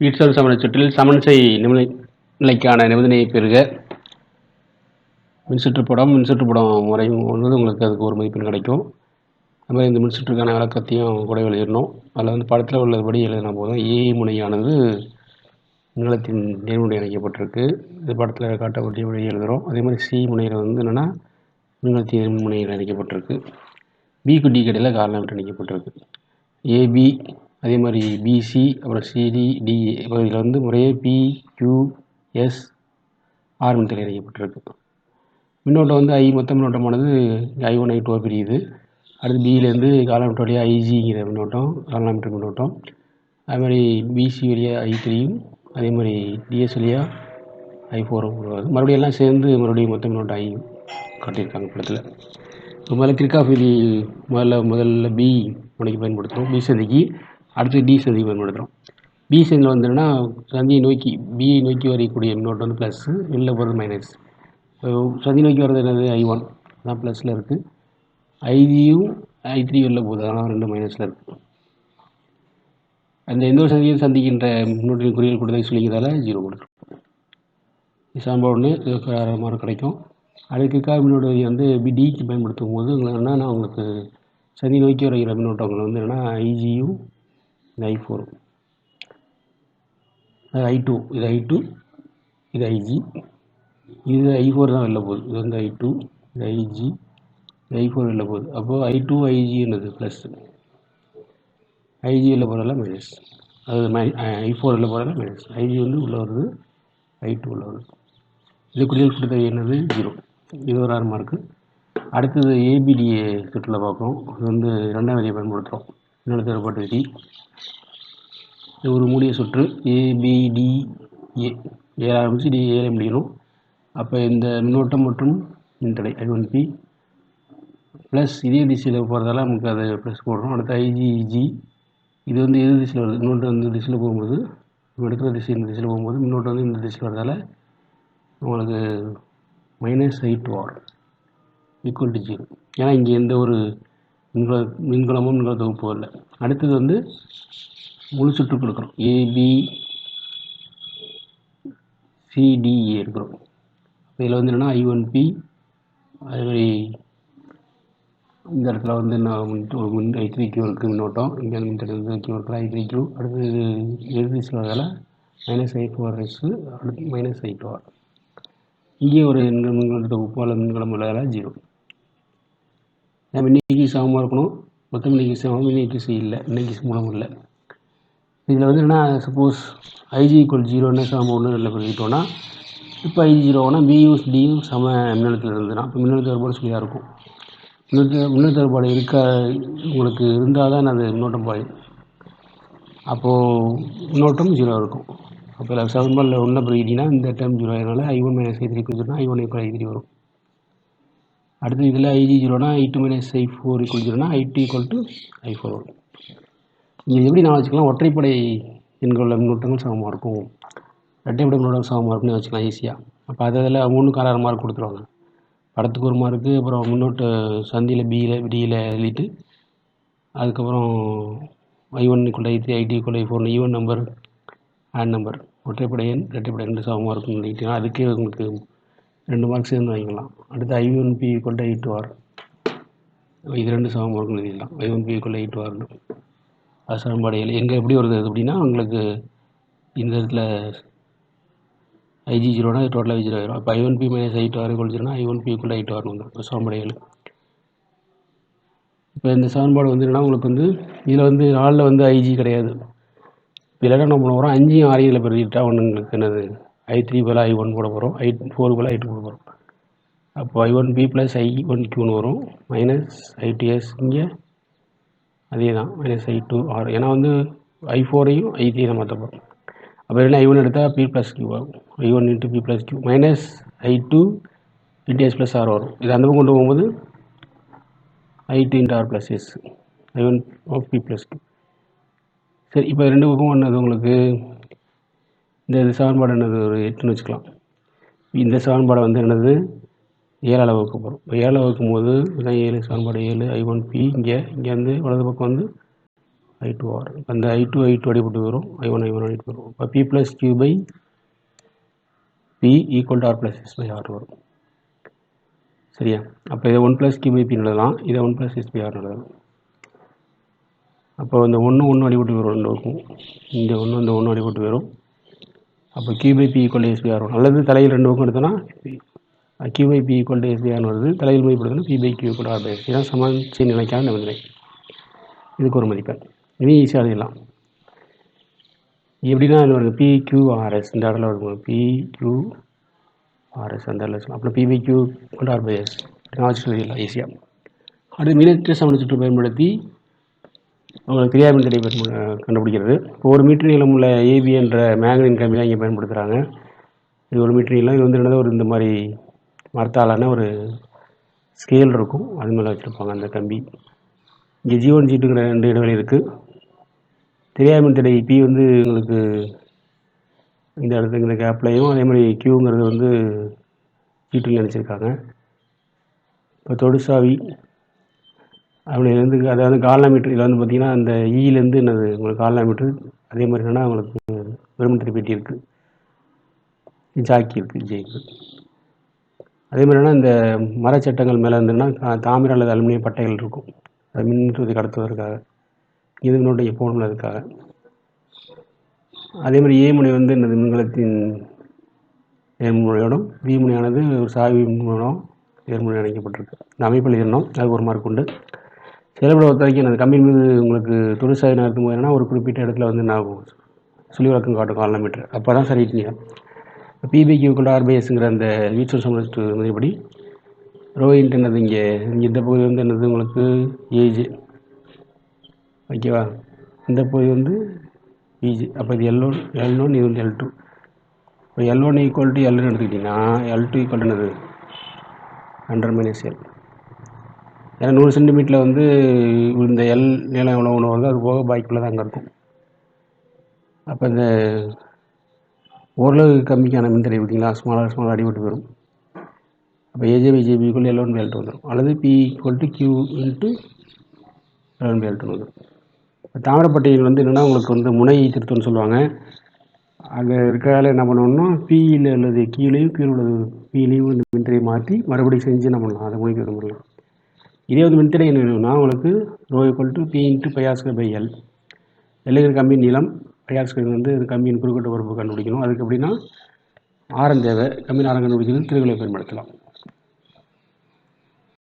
வீட்சார் சமண சுற்றில் சமன்சை நிபந்தனை நிலைக்கான நிபந்தனையை பெறுக. மின்சுற்றுப்படம் மின்சுற்றுப்படம் முறை வந்து உங்களுக்கு அதுக்கு ஒரு மதிப்பெண் கிடைக்கும். அது மாதிரி இந்த மின்சுற்றுக்கான விளக்கத்தையும் கூட எழுதிடணும். அதில் வந்து படத்தில் உள்ளபடி எழுதினா போதும். ஏ முனையானது மின்கலத்தின் நேர்முனை இணைக்கப்பட்டிருக்கு. இது படத்தில் காட்டப்பட்டியபடி எழுதுகிறோம். அதே மாதிரி சி முனையில் வந்து என்னென்னா மின்கலத்தின் நேர்முனையில் இணைக்கப்பட்டிருக்கு. பிக்கு டி கடையில் காரணம் இணைக்கப்பட்டிருக்கு. ஏபி அதே மாதிரி பிசி அப்புறம் சிடி டிஏ இப்போ இதில் வந்து முறையே பி கியூ எஸ் ஆர் மின்தடை இணைக்கப்பட்டிருக்கு. மின்னோட்டம் வந்து ஐ மொத்த மின்னோட்டமானது ஐ ஒன் ஐ டூவாக பிரியுது. அடுத்து பியிலேருந்து காலமீட்டர் வழியாக ஐஜிங்கிற மின்னோட்டம் காலமீட்டர் மின்னோட்டம். அதே மாதிரி பிசி வழியாக ஐ த்ரீயும் அதே மாதிரி டிஎஸ் வழியாக ஐ ஃபோரும் வருது மறுபடியும் எல்லாம் சேர்ந்து மறுபடியும் மொத்த மின்னோட்டம் ஐ காட்டியிருக்காங்க படத்தில். இப்போ முதல்ல கிரிக்காஃப் முதல்ல முதல்ல பி முனைக்கு பயன்படுத்துகிறோம் பி சந்திக்கு அடுத்து டி சந்திக்கு பயன்படுத்துகிறோம் பி சந்தியில் வந்து சந்தியை நோக்கி பியை நோக்கி வரக்கூடிய மின்னோட்டம் வந்து ப்ளஸ்ஸு வெளில போகிறது மைனஸ் சந்தி நோக்கி வர்றது என்னது? ஐ ஒன் அதான் ப்ளஸில் இருக்குது ஐஜியும் ஐ த்ரீ வெளில போகுது. அதனால் ரெண்டு மைனஸில் இருக்குது அந்த எந்த ஒரு சந்தியும் சந்திக்கின்ற மின்னோட்டின் குறியீடு கொடுத்ததை சொல்லிக்கிறதால ஜீரோ கொடுத்துரும் சாம்பார் ஒன்று மாதிரி கிடைக்கும். அதுக்கு கார் மின்னோட்ட வந்து பி டிக்கு பயன்படுத்தும் போது உங்களுக்கு என்னென்னா உங்களுக்கு சதி நோக்கி வரைகிற மின்னோட்டங்கள் வந்து என்னென்னா ஐஜியும் இது ஐ ஃபோர் அது ஐ டூ இது ஐ டூ இது ஐஜி இது ஐ ஃபோர் தான் வெளில போகுது. இது வந்து ஐ டூ இது ஐஜி இது ஐ ஃபோர் வெளில போகுது. அப்போது ஐ டூ ஐஜி என்னது? ப்ளஸ் ஐஜி வெளில போகிறதால மைனஸ் அது மை ஐ ஃபோர் வெளில போகிறதால மைனஸ் ஐஜி வந்து உள்ளே வருது. ஐ டூ உள்ள வருது. இது குறியல் கொடுத்த என்னது? ஜீரோ இது ஒரு ஆறு மார்க்கு அடுத்தது ஏபிடிஏ சுற்றில் பார்க்குறோம். இது வந்து ரெண்டாம் விதியை பயன்படுத்துகிறோம். இன்னொரு வேறுபாட்டு விதி இது ஒரு மூடிய சுற்று. ஏபிடிஏ ஏ ஆரம்பிச்சு டி ஏல முடியணும் அப்போ இந்த மின்னோட்டம் மற்றும் மின்தடை ஐ ஒன் பி ப்ளஸ் இதே திசையில் போகிறதால நமக்கு அதை ப்ளஸ் போடுறோம். அடுத்து ஐஜிஜி இது வந்து எது திசையில் வருது. மின்னோட்டம் வந்து இந்த திசையில் போகும்போது நம்ம எடுக்கிற திசை இந்த திசையில் போகும்போது மின்னோட்டம் வந்து இந்த திசையில் வரதால் உங்களுக்கு minus I two R equal to zero ஏன்னா இங்கே எந்த ஒரு மின்கல மின்கலமும் மின்கல தொகுப்பும் இல்லை அடுத்தது வந்து முழு சுற்று கொடுக்குறோம் ஏபி சிடிஏ e இருக்கிறோம். இதில் வந்து என்னென்னா ஐ ஒன் பி அதே மாதிரி இந்த இடத்துல வந்து நான் மின் ஐ த்ரீ கியூ இருக்குது மின்னோட்டம். இங்கே மின்தடை வந்து கியூ இருக்கிற ஐ த்ரீ கியூ அடுத்தது இது எதிர்திசையில் மைனஸ் ஐ ஃபோர் எஸ் அடுத்து மைனஸ் ஐ டூ ஆர் இங்கே ஒரு மின்கல தொகுப்பு அல்லது மின்கலம் உள்ளதால் ஜீரோ நம்ம இன்னைக்கு சமமாக இருக்கணும். மொத்தம் இன்றைக்கி சமம் இன்னைக்கு சி இல்லை. இன்னைக்கு மூலம் இல்லை. இதில் வந்து என்ன சப்போஸ் ஐஜி ஈக்குவல் ஜீரோன்னு சமம் ஒன்று இல்லை பண்ணிக்கிட்டோன்னா இப்போ ஐஜி ஜீரோனா பியும் டியும் சம மின்னழுத்தத்தில் இருந்ததுன்னா இப்போ மின்னழுத்த வேறுபாடு சொல்லியாக இருக்கும். மின்னழுத்த மின்னழுத்த வேறுபாடு இருக்க உங்களுக்கு இருந்தால் தான் அது மின்னோட்டம் பாயும். அப்போது மின்னோட்டம் ஜீரோ இருக்கும். அப்போ சமன்பாடில் ஒன்றை பிரிக்கிட்டிங்கன்னா இந்த டேர்ம் ஜீரோ அதனால் I one minus I three கொடுத்துட்டா I one equal I three வரும். அடுத்து இதில் IG ஜீரோனா I two minus I four equal ஜீரோனா I two equal to I four வரும் இங்கே எப்படி நான் வச்சுக்கலாம்? ஒற்றைப்படை எண்களில் மின்னோட்டங்கள் சமமாக இருக்கும். ரெட்டைப்படை மின்னோட்டம் சமமாக இருக்கும்னு வச்சுக்கலாம் ஈஸியாக அப்போ அதில் மூணுக்கு அரை மார்க் கொடுத்துருவாங்க. படத்துக்கு ஒரு மார்க்கு அப்புறம் முன்னோட்டு சந்தியில் பியில் டியில் எழுதிட்டு அதுக்கப்புறம் I one equal I three I D equal I four even number odd number ஒற்றைப்படை எண் ரெட்டைப்படை ரெண்டு சமமாக இருக்கும்னு எழுதிட்டீங்கன்னா அதுக்கே உங்களுக்கு ரெண்டு மார்க் சேர்ந்து வாங்கிக்கலாம். அடுத்து I one P equal to R இது ரெண்டு சமமாக மார்க்னு எழுதிடலாம். I one P equal eight ஆர்னு அது எங்கே எப்படி வருது அப்படின்னா உங்களுக்கு இந்த இடத்துல ஐஜி ஜீரோனா டோட்டலாக ஜீரோ ஆயிரும். இப்போ I one P minus eight R equal ஜீரோனா I one P equal eight ஆர்னு வந்துடும் இப்போ இப்போ இந்த சமன்பாடு வந்து என்னன்னா உங்களுக்கு வந்து இதில் வந்து நாளில் வந்து ஐஜி கிடையாது. இப்போ இல்லைன்னா நம்ம பண்ண போகிறோம் அஞ்சையும் ஆறையும் இதில் பெருகிட்டா ஒன்று உங்களுக்கு என்னது? ஐ த்ரீ போல் ஐ ஒன் போட போகிறோம் ஐ ஃபோர் போல் ஐ டூ போட போகிறோம் அப்போ I one P plus I one கியூன்னு வரும். மைனஸ் ஐ டி எஸ் இங்கே. அதே தான் மைனஸ் ஐ டூ ஆர் ஏன்னா வந்து ஐ ஃபோரையும் ஐ த்ரீ மாற்ற போகிறோம் அப்போ என்ன ஐ ஒன் எடுத்தால் பி ப்ளஸ் கியூ ஆகும். I one into P plus Q minus I two into S plus R வரும். இது அந்த பக்கம் கொண்டு போகும்போது I two into R plus S I one of P plus Q சரி இப்போ ரெண்டு பக்கம் அது உங்களுக்கு இந்த இது சமன்பாடு என்னது? ஒரு எட்டுன்னு வச்சுக்கலாம். இந்த சமன்பாடை வந்து என்னது? ஏழால் வகுக்க போகிறோம் இப்போ ஏழால் வகுக்கும் போது இதான் ஏழு சமன்பாடு ஏழு ஐ ஒன் பி இங்கே இங்கே வந்து வலது பக்கம் வந்து ஐ டூ ஆர் அந்த ஐ டூ ஐ டூ அடிபட்டு வரும். ஐ ஒன் ஐ ஒன் அடிபட்டு வரும். இப்போ P plus Q by P equal to R plus S by R வரும். சரியா? அப்போ இதை ஒன் ப்ளஸ் கியூ பை பின்னு எழுதலாம் இதை one plus S by R எழுதலாம் அப்போ இந்த ஒன்று ஒன்று அடிபட்டு வரும் ரெண்டு இருக்கும் இந்த ஒன்று இந்த ஒன்று அடிபட்டு வரும். அப்போ கியூபை பி ஈக்குவல் எஸ்பிஆர் வரும் அல்லது தலையில் ரெண்டு பக்கம் எடுத்தோன்னா Q by P equal S P வருது. தலையில் மதிப்படுத்தினா பி பை கியூ கூட ஆர் பை எஸ் நிலைக்கான நிபந்தனை. இதுக்கு ஒரு மதிப்பெண் இனி ஈஸியாக எழுதிடலாம். எப்படின்னா இது வருது பி கியூஆர்எஸ் இந்த இடத்துல இருக்கும் பி கியூ ஆர்எஸ் அந்த இடத்துல சொல்லலாம். அப்புறம் பிபி பை கியூ ஈக்குவல் நான் எழுதிடலாம் ஈஸியாக அடுத்து மினிட்டு சமண சுற்று பயன்படுத்தி கிரியாமின் தடை கண்டுபிடிக்கிறது. இப்போ ஒரு மீட்டர் நீளம் உள்ள ஏபி என்ற மேங்கனின் கம்பி தான் இங்கே பயன்படுத்துகிறாங்க இது ஒரு மீட்டர் நீளம். இது வந்து என்னது? ஒரு இந்த மாதிரி மரத்தாலான ஒரு ஸ்கேல் இருக்கும். அது மேலே வச்சுருப்பாங்க அந்த கம்பி. இங்கே ஜி ஒன் ஜி டூங்கிற ரெண்டு இடைவெளி இருக்குது தெரியாமின் தடை பி வந்து உங்களுக்கு இந்த இடத்துக்கு இந்த கேப்லையும் அதே மாதிரி கியூங்கிறது வந்து ஜி டூ நினச்சிருக்காங்க. இப்போ தொடுசாவி அப்படிலேருந்து அதாவது கால்னாமீட்டர் இதில் வந்து பார்த்திங்கன்னா அந்த ஈலேருந்து என்னது உங்களுக்கு கால்னாமீட்டர் அதே மாதிரி என்னென்னா உங்களுக்கு பெருமத்திரி பெட்டி இருக்குது ஜாக்கி இருக்குது ஜெயிக்கு அதே மாதிரி என்னென்னா இந்த மரச்சட்டங்கள் மேலே இருந்ததுன்னா தாமிர அல்லது அலுமினிய பட்டைகள் இருக்கும். அது மின்சூதி கடத்துவதற்காக இது மின்னோட்டம் அதுக்காக அதே மாதிரி ஏ முனை வந்து என்னது மின்கலத்தின் நேர்முனையோடும் பி முனையானது ஒரு சாவி மூலம் நேர்முனை அணைக்கப்பட்டிருக்கு இந்த அமைப்பில் இருந்தோம் அது ஒரு மார்க் உண்டு. செயல்பட பொறுத்த வரைக்கும் அந்த கம்பெனி மீது உங்களுக்கு தொழிற்சாலை நடத்தும் போது என்னென்னா ஒரு குறிப்பிட்ட இடத்துல வந்து நான் சுழி விளக்கம் காட்டும் கால் மீட்டர் அப்போ தான் சரிட்டீங்க பிபிக்யூ கொண்டு ஆர்பிஎஸ்ங்கிற அந்த மியூச்சுவல் சம்பளத்து மதிப்படி ரோ இன்ட் என்னது இங்கே? இங்கே இந்த பகுதி வந்து என்னது உங்களுக்கு? ஏஜ் ஓகேவா இந்த பகுதி வந்து பிஜி அப்போ இது எல் ஒன் எல் ஒன் இது வந்து எல் டூ இப்போ எல் ஒன் ஈக்குவல் டு எல்னு எடுத்துக்கிட்டிங்கன்னா எல் டூ ஈக்குவல் என்னது? ஹண்ட்ரட் மைனஸ் எல் ஏன்னா நூறு சென்டிமீட்டரில் வந்து இந்த எல் நீளம் எவ்வளோ ஒன்று வருதோ அது போக பாக்கிக்குள்ளே தான் அங்கே இருக்கும். அப்போ இந்த ஓரளவு கம்மிக்கான மின்தடை பார்த்தீங்களா ஸ்மாலாக ஸ்மாலாக அடிபட்டு வரும் அப்போ ஏஜேபி ஜேபிக்குள்ளே எல் ஒன் எல் வந்துடும் அல்லது P equal to Q into L one L வந்துடும் இப்போ தாமிரப்பட்டியில் வந்து என்னென்னா உங்களுக்கு வந்து முனை திருத்தம்னு சொல்லுவாங்க. அங்கே இருக்கிறதால என்ன பண்ணணும்னா பியில் அல்லது கீழேயும் கீழே உள்ளது பியிலையும் இந்த மின்தடையை மாற்றி மறுபடியும் செஞ்சு என்ன பண்ணலாம்? அதை முடிக்க முடியலாம் இதே வந்து மின்தடை என்ன வேணும்னா உங்களுக்கு rho equal to P into pi a square by L எல்லுங்கிற கம்பி நீளம் பையாஸ்கர் வந்து இது கம்பியின் குறுக்கட்டு உறுப்பு கண்டுபிடிக்கணும். அதுக்கு எப்படின்னா ஆரம் தேவை. கம்பியின் ஆரம் கண்டுபிடிக்கிறது திருவிழை பயன்படுத்தலாம்.